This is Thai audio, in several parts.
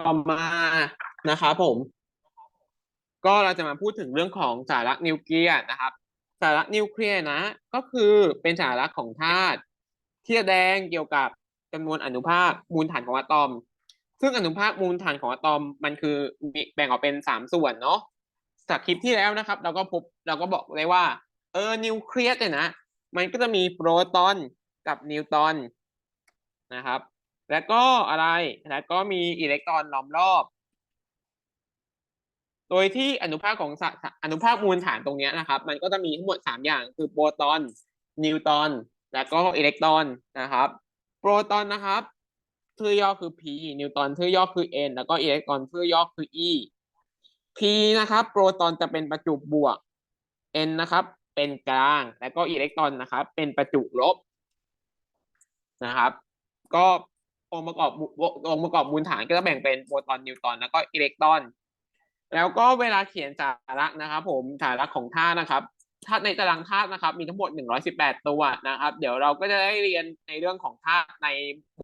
ต่อมานะครับผม ก็เราจะมาพูดถึงเรื่องของสาระนิวเคลียร์นะครับ สาระนิวเคลียร์นะ ก็คือเป็นสาระของธาตุที่แสดงเกี่ยวกับจำนวนอนุภาคมูลฐานของอะตอม ซึ่งอนุภาคมูลฐานของอะตอมมันคือมีแบ่งออกเป็นสามส่วนเนาะจากคลิปที่แล้วนะครับ เราก็พบเราก็บอกเลยว่า เออนิวเคลียร์เนี่ยนะ มันก็จะมีโปรตอนกับนิวตรอนนะครับ แล้วก็อะไรแล้วก็มีอิเล็กตรอนล้อมรอบ โดยที่อนุภาคของอนุภาคมูลฐานตรงนี้นะครับ มันก็จะมีทั้งหมดสามอย่าง คือโปรตอนนิวตอนแล้วก็อิเล็กตรอนนะครับ โปรตอนนะครับชื่อย่อคือ p นิวตอนชื่อย่อคือ n แล้วก็อิเล็กตรอนชื่อย่อคือ e p นะครับ โปรตอนจะเป็นประจุบวก n นะครับ เป็นกลาง แล้วก็อิเล็กตรอนนะครับ เป็นประจุลบนะครับ ก็ องค์ประกอบองค์ประกอบมูลฐานก็จะแบ่งเป็นโปรตอนนิวตรอนแล้วก็อิเล็กตรอน แล้วก็เวลาเขียนสาระนะครับ ผมสาระของธาตุนะครับธาตุในตารางธาตุนะครับ มีทั้งหมด 118 ตัวนะครับ เดี๋ยวเราก็จะได้เรียนในเรื่องของธาตุใน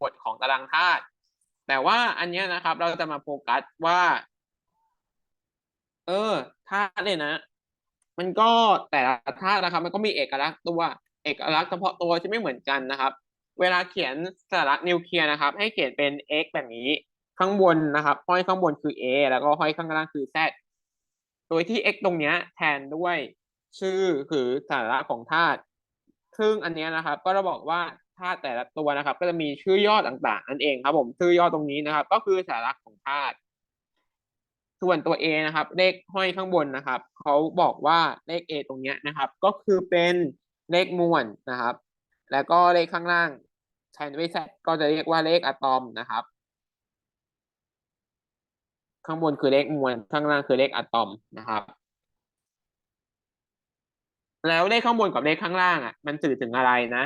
บทของตารางธาตุแต่ว่าอันนี้นะครับ เราจะมาโฟกัสว่า เออธาตุเนี่ยนะ มันก็แต่ละธาตุนะครับ มันก็มีเอกลักษณ์ตัวเอกลักษณ์เฉพาะตัวที่ไม่เหมือนกันนะครับ เวลาเขียนสาระนิวเคลียร์นะครับ ให้เขียนเป็น x แบบนี้ข้างบนนะครับ ห้อยข้างบนคือ a แล้วก็ห้อยข้างล่างคือ z โดยที่ x ตรงเนี้ยแทนด้วยชื่อคือสาระของธาตุซึ่งอันนี้นะครับ ก็จะบอกว่าธาตุแต่ละตัวนะครับ ก็จะมีชื่อย่อต่างๆนั่นเองครับ ผมชื่อย่อตรงนี้นะครับ ก็คือสาระของธาตุส่วนตัว a นะครับ เลขห้อยข้างบนนะครับเขาบอกว่าเลข a ตรงเนี้ยนะครับ ก็คือเป็นเลขมวลนะครับ แล้วก็เลขข้างล่างแทนด้วย z ก็จะเรียกว่าเลขอะตอมนะครับ ข้างบนคือเลขมวลข้างล่างคือเลขอะตอมนะครับ แล้วเลขข้างบนกับเลขข้างล่างอะ มันสื่อถึงอะไรนะ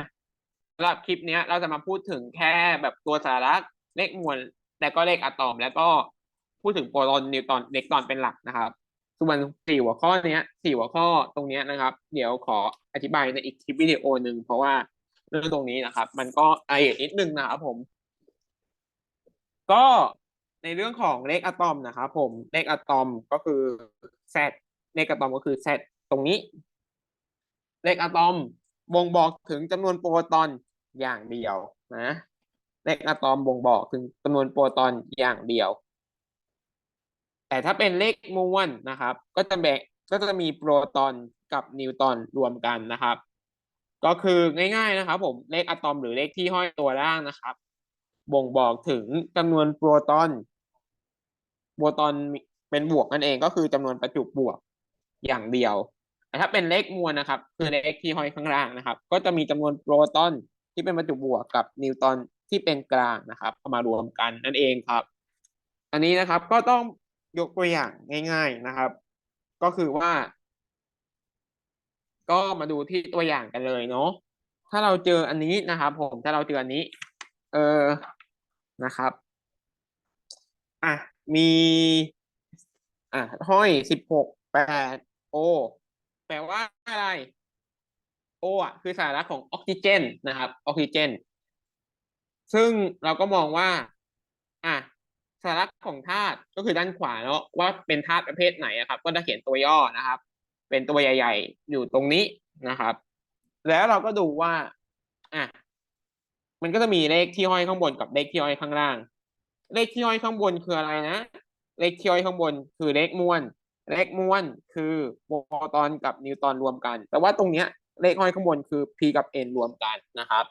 สำหรับคลิปนี้เราจะมาพูดถึงแค่แบบตัวสาระเลขมวลแล้วก็เลขอะตอม แล้วก็พูดถึงโปรตอนนิวตรอนเล็กตรอนเป็นหลักนะครับ ส่วนสี่หัวข้อเนี้ยสี่หัวข้อตรงเนี้ยนะครับ เดี๋ยวขออธิบายในอีกคลิปวิดีโอหนึ่งเพราะว่า รื่องตรงนี้นะครับ มันก็ละเอียดนิดนึงนะครับผม ก็ในเรื่องของเลขอะตอมนะครับผมเลขอะตอมก็คือ z เลขอะตอมก็คือ z ตรงนี้ เลขอะตอมบ่งบอกถึงจำนวนโปรตอนอย่างเดียวนะเลขอะตอมบ่งบอกถึงจำนวนโปรตอนอย่างเดียว แต่ถ้าเป็นเลขมวลนะครับ ก็จะแบ่งก็จะมีโปรตอนกับนิวตอนรวมกันนะครับ ก็คือง่าย ๆนะครับ ผมเลขอะตอมหรือเลขที่ห้อยตัวล่างนะครับ บ่งบอกถึงจำนวนโปรตอนโปรตอนเป็นบวกนั่นเองก็คือจำนวนประจุบวกอย่างเดียวแต่ถ้าเป็นเลขมวลนะครับ คือเลขที่ห้อยข้างล่างนะครับ ก็จะมีจำนวนโปรตอนที่เป็นประจุบวกกับนิวตอนที่เป็นกลางนะครับเอามารวมกันนั่นเองครับ อันนี้นะครับก็ต้องยกตัวอย่างง่าย ๆนะครับ ก็คือว่า ก็มาดูที่ตัวอย่างกันเลยเนาะถ้าเราเจออันนี้นะครับ ผมถ้าเราเจออันนี้ เออนะครับอะมีอะห้อยสิบหกแปดโอแปลว่าอะไรโออะคือสาระของออกซิเจนนะครับออกซิเจน ซึ่งเราก็มองว่า อะสาระของธาตุก็คือด้านขวาเนาะว่าเป็นธาตุประเภทไหนครับ ก็จะเขียนตัวย่อนะครับ เป็นตัวใหญ่ ๆ อยู่ตรงนี้นะครับ แล้วเราก็ดูว่าอะมันก็จะมีเลขที่ห้อยข้างบนกับเลขที่ห้อยข้างล่าง เลขที่ห้อยข้างบนคืออะไรนะ เลขที่ห้อยข้างบนคือเลขมวลเลขมวลคือโปรตอนกับนิวตอนรวมกัน แต่ว่าตรงเนี้ยเลขห้อยข้างบนคือ p กับ n รวมกันนะครับ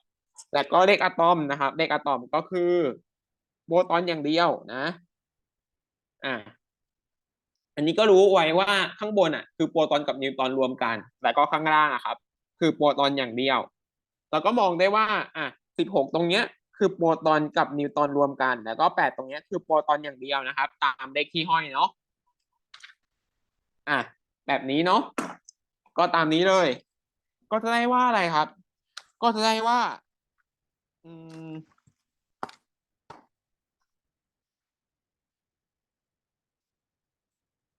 แล้วก็เลขอะตอมนะครับ เลขอะตอมก็คือโปรตอนอย่างเดียวนะ อ่า อันนี้ก็รู้ไว้ว่าข้างบนอะคือโปรตอนกับนิวตอนรวมกันแล้วก็ข้างล่างอะครับ คือโปรตอนอย่างเดียวเราก็มองได้ว่าอะสิบหกตรงเนี้ยคือโปรตอนกับนิวตอนรวมกัน แล้วก็แปดตรงเนี้ยคือโปรตอนอย่างเดียวนะครับ ตามเลขที่ห้อยเนาะอะแบบนี้เนาะก็ตามนี้เลย ก็จะได้ว่าอะไรครับ ก็จะได้ว่า อืม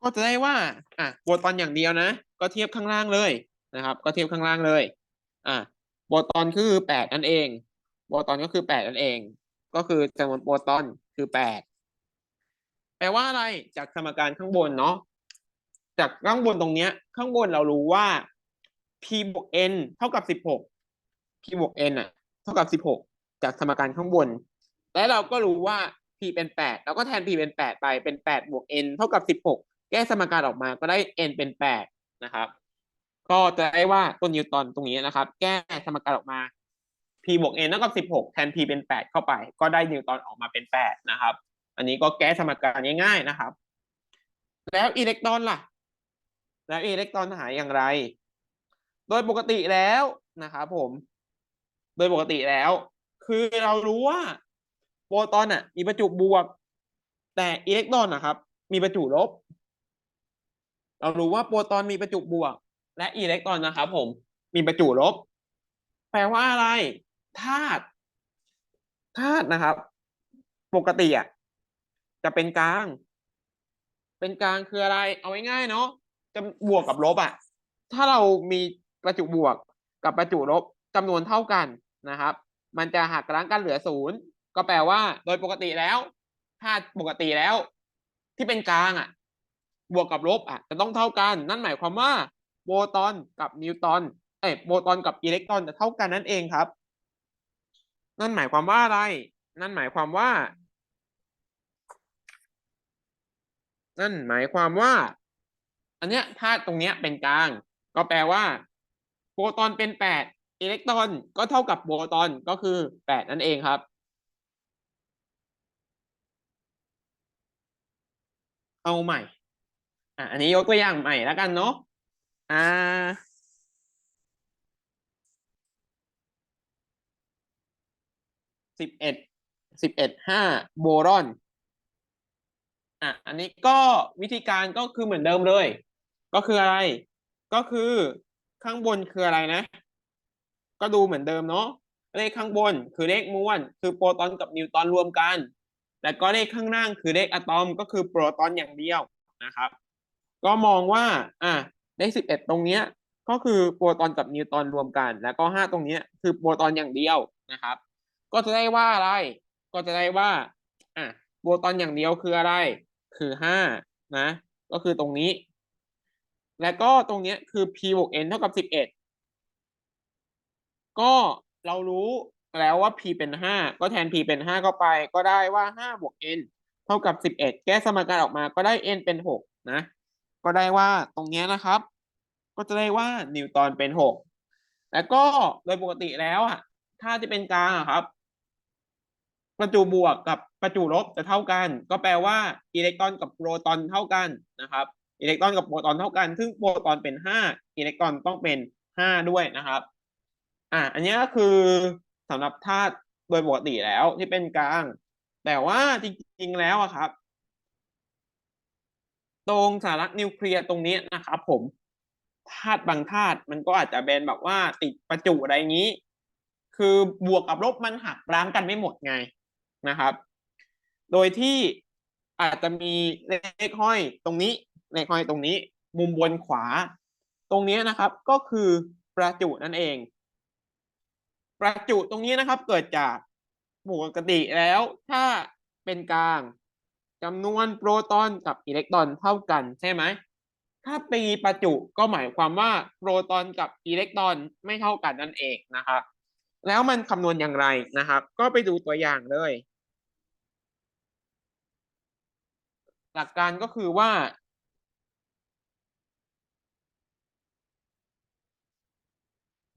ก็จะได้ว่าอะโปรตอนอย่างเดียวนะ ก็เทียบข้างล่างเลยนะครับ ก็เทียบข้างล่างเลยอะโปรตอนคือแปดนั่นเองโปรตอนก็คือแปดนั่นเอง ก็คือจำนวนโปรตอนคือแปดแปลว่าอะไรจากสมการข้างบนเนาะจากข้างบนตรงเนี้ย ข้างบนเรารู้ว่า p บวก n เท่ากับสิบหก p บวก n อะ เท่ากับสิบหกจากสมการข้างบน และเราก็รู้ว่า p เป็นแปดเราก็แทน p เป็นแปดไปเป็นแปดบวก n เท่ากับสิบหก ก้สมการออกมาก็ได้ n เป็นแปดนะครับ ก็จะได้ว่าต้นนิวตันตรงนี้นะครับ แก้สมการออกมา p บวก n เท่ากับสิบหกแทน p เป็นแปดเข้าไป ก็ได้นิวตันออกมาเป็นแปดนะครับ อันนี้ก็แก้สมการง่ายๆนะครับ แล้วอิเล็กตรอนล่ะ แล้วอิเล็กตรอนหายอย่างไร โดยปกติแล้วนะครับผม โดยปกติแล้ว คือเรารู้ว่าโปรตอนอะมีประจุบวก แต่อิเล็กตรอนนะครับ มีประจุลบ เรารู้ว่าโปรตอนมีประจุบวก และอิเล็กตรอนนะครับผมมีประจุลบ แปลว่าอะไรธาตุธาตุนะครับ ปกติอะจะเป็นกลาง เป็นกลางคืออะไร เอาง่ายๆเนาะจะบวกกับลบอะ ถ้าเรามีประจุบวกกับประจุลบจำนวนเท่ากันนะครับ มันจะหักล้างกันเหลือศูนย์ก็แปลว่า โดยปกติแล้วธาตุปกติแล้ว ที่เป็นกลางอะ บวกกับลบอะจะต้องเท่ากัน นั่นหมายความว่าโบตอนกับนิวตอนเอ้ยโบตอนกับอิเล็กตรอนจะเท่ากันนั่นเองครับ นั่นหมายความว่าอะไร นั่นหมายความว่า นั่นหมายความว่า อันเนี้ยธาตุตรงเนี้ยเป็นกลาง ก็แปลว่าโปรตอนเป็นแปดอิเล็กตรอนก็เท่ากับโปรตอนก็คือแปดนั่นเองครับเอาใหม่ อะอันนี้ยกตัวอย่างใหม่แล้วกันเนาะอ่าสิบเอ็ดสิบเอ็ดห้าโบรอนอะอันนี้ก็วิธีการก็คือเหมือนเดิมเลย ก็คืออะไร ก็คือข้างบนคืออะไรนะ ก็ดูเหมือนเดิมเนาะเลขข้างบนคือเลขมวลคือโปรตอนกับนิวตอนรวมกัน แล้วก็เลขข้างล่างคือเลขอะตอมก็คือโปรตอนอย่างเดียวนะครับ ก็มองว่าอะเลขสิบเอ็ดตรงเนี้ยก็คือโปรตอนกับนิวตอนรวมกัน แล้วก็ห้าตรงเนี้ยคือโปรตอนอย่างเดียวนะครับ ก็จะได้ว่าอะไร ก็จะได้ว่าอะโปรตอนอย่างเดียวคืออะไร คือห้านะ ก็คือตรงนี้ แล้วก็ตรงเนี้ยคือ p บวก n เท่ากับสิบเอ็ดก็เรารู้แล้วว่า p เป็นห้าก็แทน p เป็นห้าเข้าไป ก็ได้ว่าห้าบวก n เท่ากับสิบเอ็ดแก้สมการออกมาก็ได้ n เป็นหกนะ ก็ได้ว่าตรงนี้นะครับ ก็จะได้ว่านิวตอนเป็นหกแล้วก็โดยปกติแล้วอะถ้าที่เป็นกลางครับ ประจุบวกกับประจุลบจะเท่ากัน ก็แปลว่าอิเล็กตรอนกับโปรตอนเท่ากันนะครับอิเล็กตรอนกับโปรตอนเท่ากัน ซึ่งโปรตอนเป็นห้าอิเล็กตรอนต้องเป็นห้าด้วยนะครับ อะอันนี้ก็คือสำหรับธาตุโดยปกติแล้วที่เป็นกลาง แต่ว่าจริงๆแล้วอะครับ ตรงสาระนิวเคลียร์ตรงนี้นะครับผมธาตุบางธาตุมันก็อาจจะเป็นแบบว่าติดประจุอะไรอย่างนี้ คือบวกกับลบมันหักล้างกันไม่หมดไงนะครับ โดยที่อาจจะมีเลขห้อยตรงนี้เลขห้อยตรงนี้ มุมบนขวา ตรงนี้นะครับ ก็คือประจุนั่นเอง ประจุตรงนี้นะครับ เกิดจากปกติแล้ว ถ้าเป็นกลาง จำนวนโปรตอนกับอิเล็กตรอนเท่ากันใช่ไหม ถ้าปีประจุก็หมายความว่าโปรตอนกับอิเล็กตรอนไม่เท่ากันนั่นเองนะครับ แล้วมันคำนวณอย่างไรนะครับ ก็ไปดูตัวอย่างเลย หลักการก็คือว่า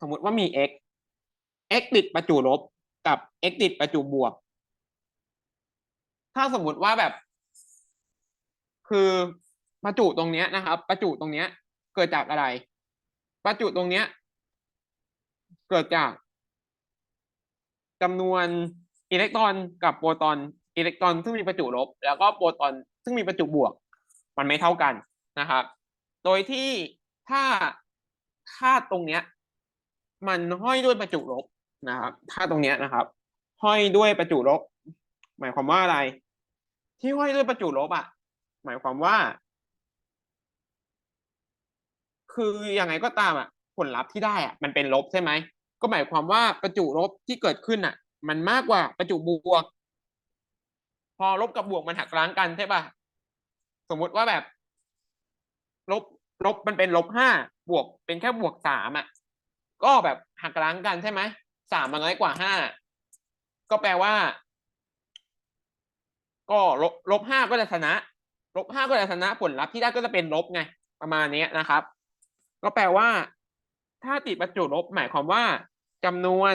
สมมติว่ามี x x ติดประจุลบกับ x ติดประจุบวก ถ้าสมมติว่าแบบ คือประจุตรงเนี้ยนะครับประจุตรงเนี้ย เกิดจากอะไร ประจุตรงเนี้ย เกิดจากจำนวนอิเล็กตรอนกับโปรตอนอิเล็กตรอนซึ่งมีประจุลบ แล้วก็โปรตอนซึ่งมีประจุบวก มันไม่เท่ากันนะครับ โดยที่ถ้าค่าตรงเนี้ย มันห้อยด้วยประจุลบนะครับถ้าตรงเนี้ยนะครับ ห้อยด้วยประจุลบ หมายความว่าอะไร ที่ห้อยด้วยประจุลบอะ หมายความว่า คือยังไงก็ตามอะ ผลลัพธ์ที่ได้อะ มันเป็นลบใช่ไหม ก็หมายความว่าประจุลบที่เกิดขึ้นอะ มันมากกว่าประจุบวก พอลบกับบวกมันหักล้างกันใช่ป่ะ สมมุติว่าแบบ ลบลบมันเป็นลบห้าบวกเป็นแค่บวกสามอะ ก็แบบหักล้างกันใช่ไหมสามมันน้อยกว่าห้าก็แปลว่า ก็ลบลบห้าก็จะชนะ ลบห้าก็จะชนะผลลัพธ์ที่ได้ก็จะเป็นลบไง ประมาณนี้นะครับ ก็แปลว่า ถ้าติดประจุลบหมายความว่าจำนวน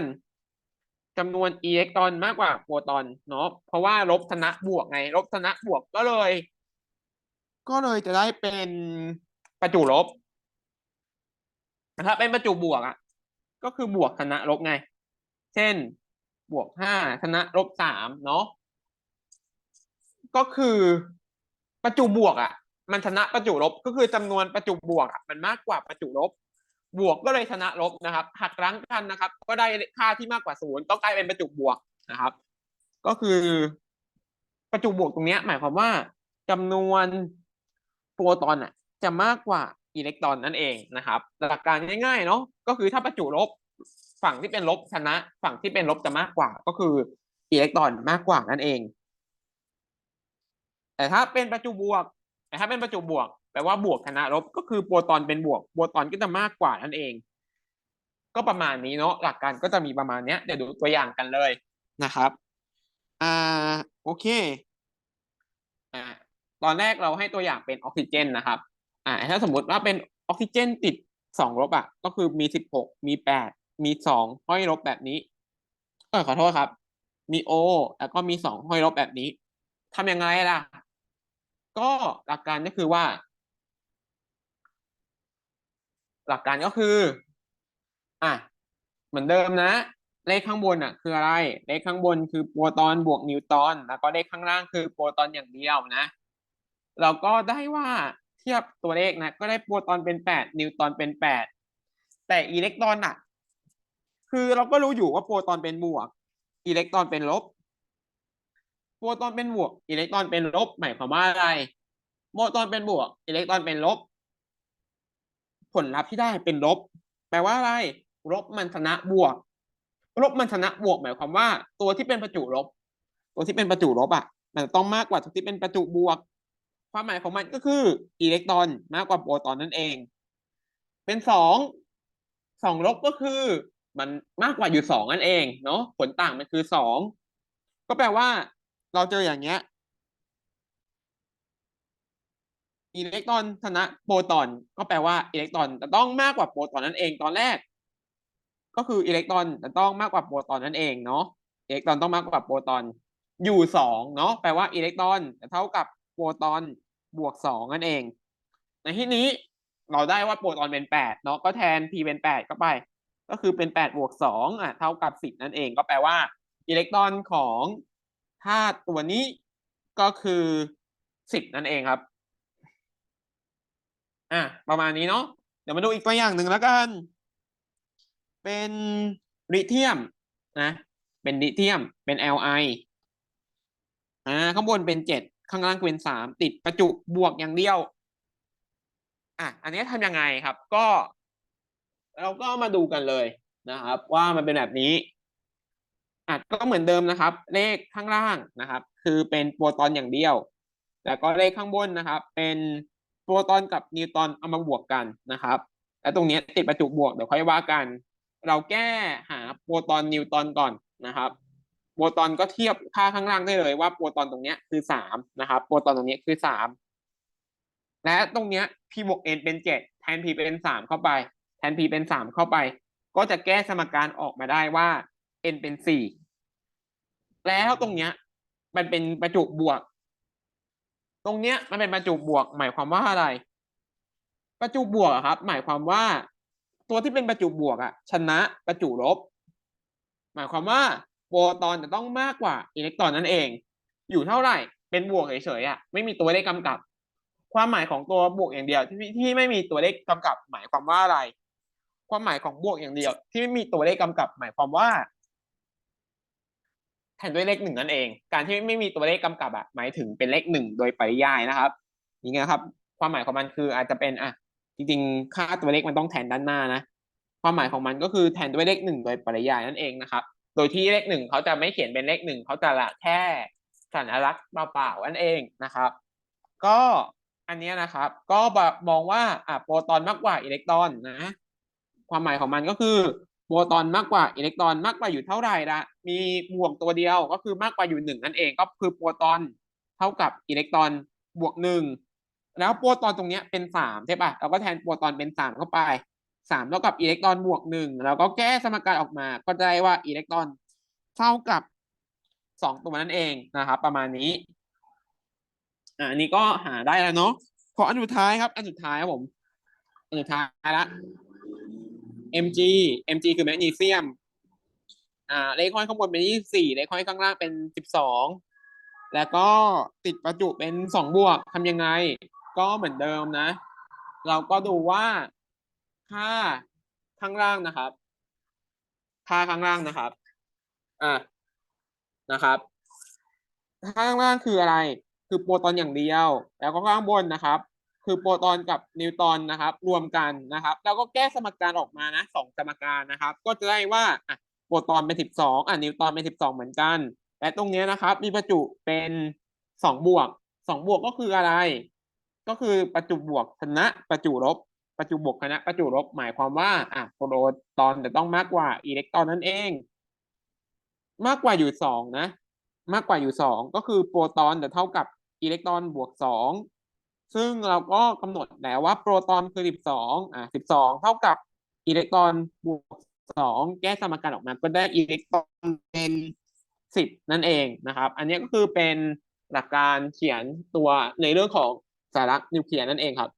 จำนวนอิเล็กตรอนมากกว่าโปรตอนเนาะเพราะว่าลบชนะบวกไง ลบชนะบวกก็เลย ก็เลยจะได้เป็นประจุลบนะครับเป็นประจุบวกอะ ก็คือบวกชนะลบไง เช่น บวกห้าชนะลบสามเนาะก็คือ ประจุบวกอะ มันชนะประจุลบก็คือจำนวนประจุบวกอะมันมากกว่าประจุลบบวกก็เลยชนะลบนะครับ หักล้างกันนะครับ ก็ได้ค่าที่มากกว่าศูนย์ก็กลายเป็นประจุบวกนะครับ ก็คือ ประจุบวกตรงนี้หมายความว่าจำนวนโปรตอนอะ จะมากกว่าอิเล็กตรอนนั่นเองนะครับ หลักการง่ายๆเนาะก็คือถ้าประจุลบฝั่งที่เป็นลบชนะ ฝั่งที่เป็นลบจะมากกว่า ก็คืออิเล็กตรอนมากกว่านั่นเอง แต่ถ้าเป็นประจุบวก แต่ถ้าเป็นประจุบวกแปลว่าบวกชนะลบก็คือโปรตอนเป็นบวกโปรตอนก็จะมากกว่านั่นเอง ก็ประมาณนี้เนาะหลักการก็จะมีประมาณเนี้ยเดี๋ยวดูตัวอย่างกันเลยนะครับอ่าโอเคอ่าตอนแรกเราให้ตัวอย่างเป็นออกซิเจนนะครับอ่าถ้าสมมติว่าเป็นออกซิเจนติดสองลบอะก็คือมีสิบหกมีแปดมีสองห้อยลบแบบนี้เออขอโทษครับ มีโอแล้วก็มีสองห้อยลบแบบนี้ทำยังไงล่ะ ก็หลักการก็คือว่า หลักการก็คือ อะเหมือนเดิมนะ เลขข้างบนอะ คืออะไร เลขข้างบนคือโปรตอนบวกนิวตอนแล้วก็เลขข้างล่างคือโปรตอนอย่างเดียวนะ เราก็ได้ว่าเทียบตัวเลขนะ ก็ได้โปรตอนเป็นแปดนิวตอนเป็นแปดแต่อิเล็กตรอนอะ คือเราก็รู้อยู่ว่าโปรตอนเป็นบวก อิเล็กตรอนเป็นลบ โปรตอนเป็นบวกอิเล็กตรอนเป็นลบ หมายความว่าอะไรโปรตอนเป็นบวกอิเล็กตรอนเป็นลบ ผลลัพธ์ที่ได้เป็นลบ แปลว่าอะไรลบมันชนะบวกลบมันชนะบวก หมายความว่า ตัวที่เป็นประจุลบ ตัวที่เป็นประจุลบอะ มันต้องมากกว่าตัวที่เป็นประจุบวก ความหมายของมันก็คืออิเล็กตรอนมากกว่าโปรตอนนั่นเอง เป็นสองสองลบก็คือ มันมากกว่าอยู่สองนั่นเองเนาะผลต่างมันคือสองก็แปลว่า เราเจออย่างเงี้ยอิเล็กตรอนชนะโปรตอนก็แปลว่าอิเล็กตรอนจะต้องมากกว่าโปรตอนนั่นเองตอนแรก ก็คืออิเล็กตรอนจะต้องมากกว่าโปรตอนนั่นเองเนาะอิเล็กตรอนต้องมากกว่าโปรตอนอยู่สองเนาะแปลว่าอิเล็กตรอนจะเท่ากับโปรตอนบวกสองนั่นเอง ในที่นี้เราได้ว่าโปรตอนเป็นแปดเนาะก็แทน p เป็นแปดเข้าไป ก็คือเป็นแปดบวกสองอะเท่ากับสิบนั่นเอง ก็แปลว่าอิเล็กตรอนของ ธาตุตัวนี้ก็คือสิบนั่นเองครับ อะประมาณนี้เนาะเดี๋ยวมาดูอีกตัวอย่างหนึ่งแล้วกัน เป็นลิเธียมนะ เป็นลิเธียม เป็น Li อ่า ข้างบนเป็นเจ็ด ข้างล่างเป็นสาม ติดประจุบวกอย่างเดียว อะ อันนี้ทำยังไงครับ ก็ เราก็มาดูกันเลยนะครับ ว่ามันเป็นแบบนี้ อะก็เหมือนเดิมนะครับ เลขข้างล่างนะครับ คือเป็นโปรตอนอย่างเดียว แล้วก็เลขข้างบนนะครับ เป็นโปรตอนกับนิวตรอนเอามาบวกกันนะครับ แล้วตรงนี้ติดประจุบวกเดี๋ยวค่อยว่ากัน เราแก้หาโปรตอนนิวตรอนก่อนนะครับ โปรตอนก็เทียบค่าข้างล่างได้เลยว่าโปรตอนตรงนี้คือสามนะครับ โปรตอนตรงนี้คือสามและตรงเนี้ย p บวก n เป็นเจ็ดแทน p เป็นสามเข้าไป แทน p เป็นสามเข้าไป ก็จะแก้สมการออกมาได้ว่า n เป็นสี่แล้วตรงเนี้ย มันเป็นประจุบวก ตรงเนี้ยมันเป็นประจุบวก หมายความว่าอะไร ประจุบวกอะครับ หมายความว่า ตัวที่เป็นประจุบวกอะชนะประจุลบ หมายความว่าโปรตอนจะต้องมากกว่าอิเล็กตรอนนั่นเอง อยู่เท่าไหร่เป็นบวกเฉยๆอะไม่มีตัวเลขกำกับ ความหมายของตัวบวกอย่างเดียวที่ที่ไม่มีตัวเลขกำกับ หมายความว่าอะไร ความหมายของบวกอย่างเดียว ที่ไม่มีตัวเลขกำกับ หมายความว่า แทนด้วยเลขหนึ่งนั่นเอง การที่ไม่มีตัวเลขกำกับอะหมายถึงเป็นเลขหนึ่งโดยปริยายนะครับอย่างเงี้ยครับ ความหมายของมันคืออาจจะเป็นอะจริงๆ ค่าตัวเลขมันต้องแทนด้านหน้านะ ความหมายของมันก็คือแทนด้วยเลขหนึ่งโดยปริยายนั่นเองนะครับ โดยที่เลขหนึ่งเขาจะไม่เขียนเป็นเลขหนึ่งเขาจะละแค่สัญลักษณ์เปล่าๆนั่นเองนะครับ ก็อันเนี้ยนะครับ ก็แบบมองว่าอะโปรตอนมากกว่าอิเล็กตรอนนะ ความหมายของมันก็คือ โปรตอนมากกว่าอิเล็กตรอนมากกว่าอยู่เท่าไหร่ละมีบวกตัวเดียวก็คือมากกว่าอยู่หนึ่งนั่นเองก็คือโปรตอนเท่ากับอิเล็กตรอนบวกหนึ่งแล้วโปรตอนตรงนี้เป็นสามใช่ปะเราก็แทนโปรตอนเป็นสามเข้าไปสามเท่ากับอิเล็กตรอนบวกหนึ่งแล้วก็แก้สมการออกมาก็จะได้ว่าอิเล็กตรอนเท่ากับสองตัวนั่นเองนะครับ ประมาณนี้อันนี้ก็หาได้แล้วเนาะขออันสุดท้ายครับ อันสุดท้ายครับผม อันสุดท้ายละ Mg Mg คือแมกนีเซียม อ่า เลขห้อยข้างบนเป็นยี่สี่เลขห้อยข้างล่างเป็นสิบสอง แล้วก็ติดประจุเป็นสองบวกทำยังไง ก็เหมือนเดิมนะ เราก็ดูว่าค่าข้างล่างนะครับ ค่าข้างล่างนะครับ อ่า นะครับ ข้างล่างคืออะไร คือโปรตอนอย่างเดียว แล้วก็ข้างบนนะครับ คือโปรตอนกับนิวตรอนนะครับ รวมกันนะครับแล้วก็แก้สมการออกมานะสองสมการนะครับ ก็จะได้ว่าอะโปรตอนเป็นสิบสองอะนิวตรอนเป็นสิบสองเหมือนกันและตรงนี้นะครับ มีประจุเป็นสองบวกสองบวกก็คืออะไร ก็คือประจุบวกชนะประจุลบประจุบวกชนะประจุลบหมายความว่าอะโปรตอนจะต้องมากกว่าอิเล็กตรอนนั่นเอง มากกว่าอยู่สองนะ มากกว่าอยู่สองก็คือโปรตอนจะเท่ากับอิเล็กตรอนบวกสอง ซึ่งเราก็กำหนดแล้วว่าโปรตอนคือ12อะ12 เท่ากับอิเล็กตรอนบวก2แก้สมการออกมาก็ได้อิเล็กตรอนเป็น 10 นั่นเองนะครับ อันนี้ก็คือเป็นหลักการเขียนตัวในเรื่องของสาระนิวเคลียร์นั่นเองครับ